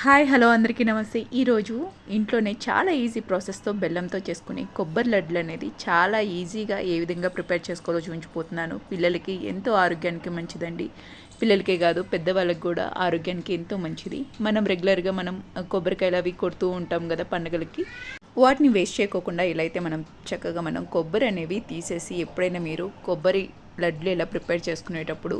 Hi hello అందరికీ నమస్తే. ఈరోజు ఇంట్లోనే చాలా ఈజీ ప్రాసెస్తో బెల్లంతో చేసుకునే కొబ్బరి లడ్లు అనేది చాలా ఈజీగా ఏ విధంగా ప్రిపేర్ చేసుకోవాలో చూపించిపోతున్నాను పిల్లలకి ఎంతో ఆరోగ్యానికి మంచిదండి. పిల్లలకే కాదు పెద్దవాళ్ళకి కూడా ఆరోగ్యానికి ఎంతో మంచిది. మనం రెగ్యులర్గా మనం కొబ్బరికాయలు అవి కొడుతూ ఉంటాం కదా పండుగలకి. వాటిని వేస్ట్ చేయకోకుండా ఇలా అయితే మనం చక్కగా మనం కొబ్బరి అనేవి తీసేసి ఎప్పుడైనా మీరు కొబ్బరి లడ్లు ఇలా ప్రిపేర్ చేసుకునేటప్పుడు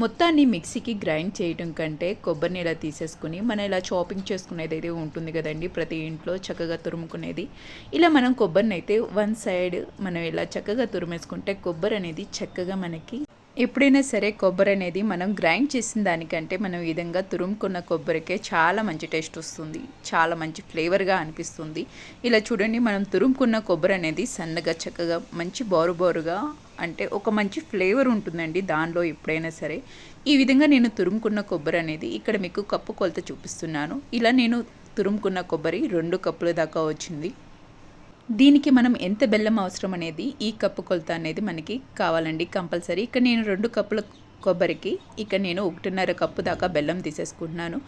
మొత్తాన్ని మిక్సీకి గ్రైండ్ చేయడం కంటే కొబ్బరిని ఇలా తీసేసుకుని మనం ఇలా చాపింగ్ చేసుకునేది అయితే ఉంటుంది కదండి ప్రతి ఇంట్లో చక్కగా తురుముకునేది. ఇలా మనం కొబ్బరిని అయితే వన్ సైడ్ మనం ఇలా చక్కగా తురిమేసుకుంటే కొబ్బరి అనేది చక్కగా మనకి ఎప్పుడైనా సరే కొబ్బరి అనేది మనం గ్రైండ్ చేసిన దానికంటే మనం ఈ విధంగా తురుముకున్న కొబ్బరికే చాలా మంచి టేస్ట్ వస్తుంది. చాలా మంచి ఫ్లేవర్గా అనిపిస్తుంది. ఇలా చూడండి మనం తురుముకున్న కొబ్బరి అనేది సన్నగా చక్కగా మంచి బోరు బోరుగా అంటే ఒక మంచి ఫ్లేవర్ ఉంటుందండి దానిలో ఎప్పుడైనా సరే. ఈ విధంగా నేను తురుముకున్న కొబ్బరి అనేది ఇక్కడ మీకు కప్పు కొలత చూపిస్తున్నాను. ఇలా నేను తురుముకున్న కొబ్బరి రెండు కప్పుల దాకా వచ్చింది. దీనికి మనం ఎంత బెల్లం అవసరం అనేది ఈ కప్పు కొలత అనేది మనకి కావాలండి కంపల్సరీ. ఇక్కడ నేను రెండు కప్పుల కొబ్బరికి ఇక్కడ నేను ఒకటిన్నర కప్పు దాకా బెల్లం తీసేసుకుంటున్నాను.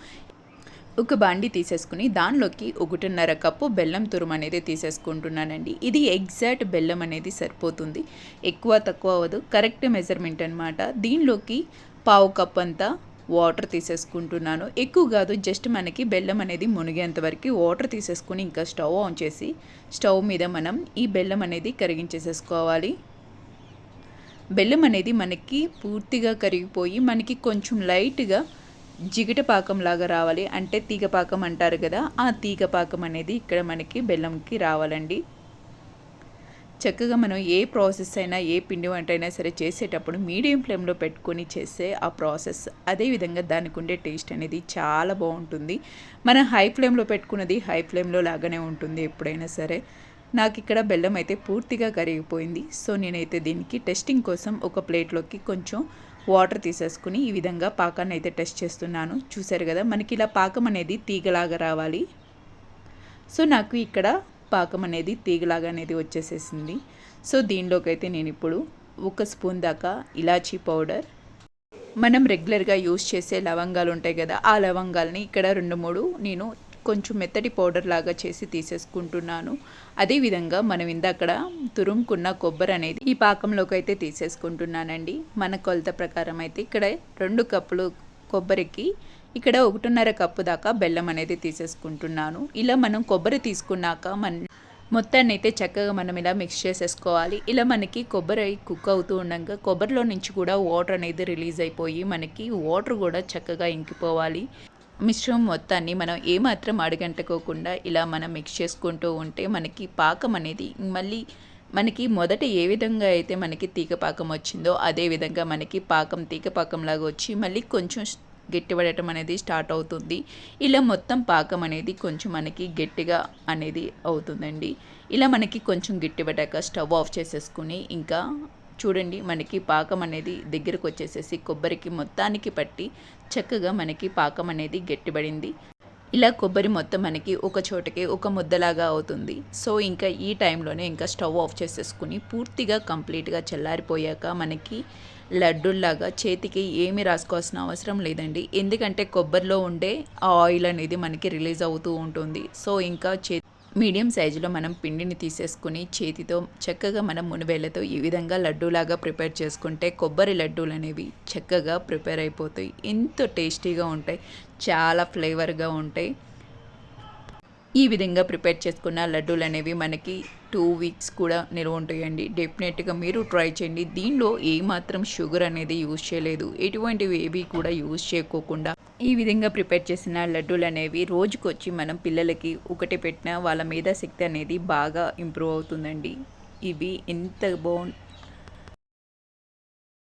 ఒక బాండి తీసేసుకుని దానిలోకి ఒకటిన్నర కప్పు బెల్లం తురుము అనేది తీసేసుకుంటున్నానండి. ఇది ఎగ్జాక్ట్ బెల్లం అనేది సరిపోతుంది. ఎక్కువ తక్కువ అవ్వదు. కరెక్ట్ మెజర్మెంట్ అనమాట దీనిలోకి పావు కప్ అంతా వాటర్ తీసేసుకుంటున్నాను. ఎక్కువ కాదు జస్ట్ మనకి బెల్లం అనేది మునిగేంత వరకు వాటర్ తీసేసుకుని ఇంకా స్టవ్ ఆన్ చేసి స్టవ్ మీద మనం ఈ బెల్లం అనేది కరిగించేసేసుకోవాలి. బెల్లం అనేది మనకి పూర్తిగా కరిగిపోయి మనకి కొంచెం లైట్గా జిగట పాకం లాగా రావాలి. అంటే తీగ పాకం అంటారు కదా ఆ తీగ పాకం అనేది ఇక్కడ మనకి బెల్లంకి రావాలండి. చక్కగా మనం ఏ ప్రాసెస్ అయినా ఏ పిండి వంట అయినా సరే చేసేటప్పుడు మీడియం ఫ్లేమ్లో పెట్టుకొని చేస్తే ఆ ప్రాసెస్ అదేవిధంగా దానికి ఉండే టేస్ట్ అనేది చాలా బాగుంటుంది. మనం హై ఫ్లేమ్లో పెట్టుకున్నది హై ఫ్లేమ్లో లాగానే ఉంటుంది ఎప్పుడైనా సరే. నాకు ఇక్కడ బెల్లం అయితే పూర్తిగా కరిగిపోయింది. సో నేనైతే దీనికి టెస్టింగ్ కోసం ఒక ప్లేట్లోకి కొంచెం వాటర్ తీసేసుకుని ఈ విధంగా పాకాన్ని అయితే టెస్ట్ చేస్తున్నాను. చూసారు కదా మనకి ఇలా పాకం అనేది తీగలాగా రావాలి. సో నాకు ఇక్కడ పాకం అనేది తీగలాగా అనేది వచ్చేసేసింది. సో దీనిలోకి అయితే నేను ఇప్పుడు ఒక స్పూన్ దాకా ఇలాచీ పౌడర్. మనం రెగ్యులర్గా యూస్ చేసే లవంగాలు ఉంటాయి కదా ఆ లవంగాలని ఇక్కడ రెండు మూడు నేను కొంచెం మెత్తటి పౌడర్ లాగా చేసి తీసేసుకుంటున్నాను. అదేవిధంగా మనం ఇందాకడ తురుముకున్న కొబ్బరి అనేది ఈ పాకంలోకి అయితే తీసేసుకుంటున్నానండి. మన కొలత ప్రకారం అయితే ఇక్కడ రెండు కప్పులు కొబ్బరికి ఇక్కడ ఒకటిన్నర కప్పు దాకా బెల్లం అనేది తీసేసుకుంటున్నాను. ఇలా మనం కొబ్బరి తీసుకున్నాక మన మొత్తాన్ని అయితే చక్కగా మనం ఇలా మిక్స్ చేసేసుకోవాలి. ఇలా మనకి కొబ్బరి కుక్ అవుతూ ఉండగా కొబ్బరిలో నుంచి కూడా వాటర్ అనేది రిలీజ్ అయిపోయి మనకి వాటర్ కూడా చక్కగా ఇంకిపోవాలి. మిశ్రమం మొత్తాన్ని మనం ఏమాత్రం అడగంటుకోకుండా ఇలా మనం మిక్స్ చేసుకుంటూ ఉంటే మనకి పాకం అనేది మళ్ళీ మనకి మొదట ఏ విధంగా అయితే మనకి తీగ పాకం వచ్చిందో అదే విధంగా మనకి పాకం తీగ పాకంలాగా వచ్చి మళ్ళీ కొంచెం గట్టిపడటం అనేది స్టార్ట్ అవుతుంది. ఇలా మొత్తం పాకం అనేది కొంచెం మనకి గట్టిగా అనేది అవుతుందండి. ఇలా మనకి కొంచెం గట్టిపడాక స్టవ్ ఆఫ్ చేసేసుకుని ఇంకా చూడండి మనకి పాకం అనేది దగ్గరకు వచ్చేసేసి కొబ్బరికి మొత్తానికి పట్టి చక్కగా మనకి పాకం అనేది గట్టిపడింది. ఇలా కొబ్బరి మొత్తం మనకి ఒక చోటకి ఒక ముద్దలాగా అవుతుంది. సో ఇంకా ఈ టైంలోనే ఇంకా స్టవ్ ఆఫ్ చేసేసుకుని పూర్తిగా కంప్లీట్గా చల్లారిపోయాక మనకి లడ్డుల్లాగా చేతికి ఏమి రాసుకోవాల్సిన అవసరం లేదండి. ఎందుకంటే కొబ్బరిలో ఉండే ఆ ఆయిల్ అనేది మనకి రిలీజ్ అవుతూ ఉంటుంది. సో ఇంకా చే మీడియం సైజులో మనం పిండిని తీసేసుకుని చేతితో చక్కగా మనం మునివేళ్ళతో ఈ విధంగా లడ్డూలాగా ప్రిపేర్ చేసుకుంటే కొబ్బరి లడ్డూలు అనేవి చక్కగా ప్రిపేర్ అయిపోతాయి. ఎంతో టేస్టీగా ఉంటాయి. చాలా ఫ్లేవర్గా ఉంటాయి. ఈ విధంగా ప్రిపేర్ చేసుకున్న లడ్డూలు అనేవి మనకి టూ వీక్స్ కూడా నిల్వ ఉంటాయండి. డెఫినెట్గా మీరు ట్రై చేయండి. దీనిలో ఏమాత్రం షుగర్ అనేది యూజ్ చేయలేదు. ఎటువంటివి ఏవి కూడా యూజ్ చేయకోకుండా ఈ విధంగా ప్రిపేర్ చేసిన లడ్డూలు అనేవి రోజుకొచ్చి మనం పిల్లలకి ఒకటి పెట్టిన వాళ్ళ మీద శక్తి అనేది బాగా ఇంప్రూవ్ అవుతుందండి. ఇవి ఎంత బాగు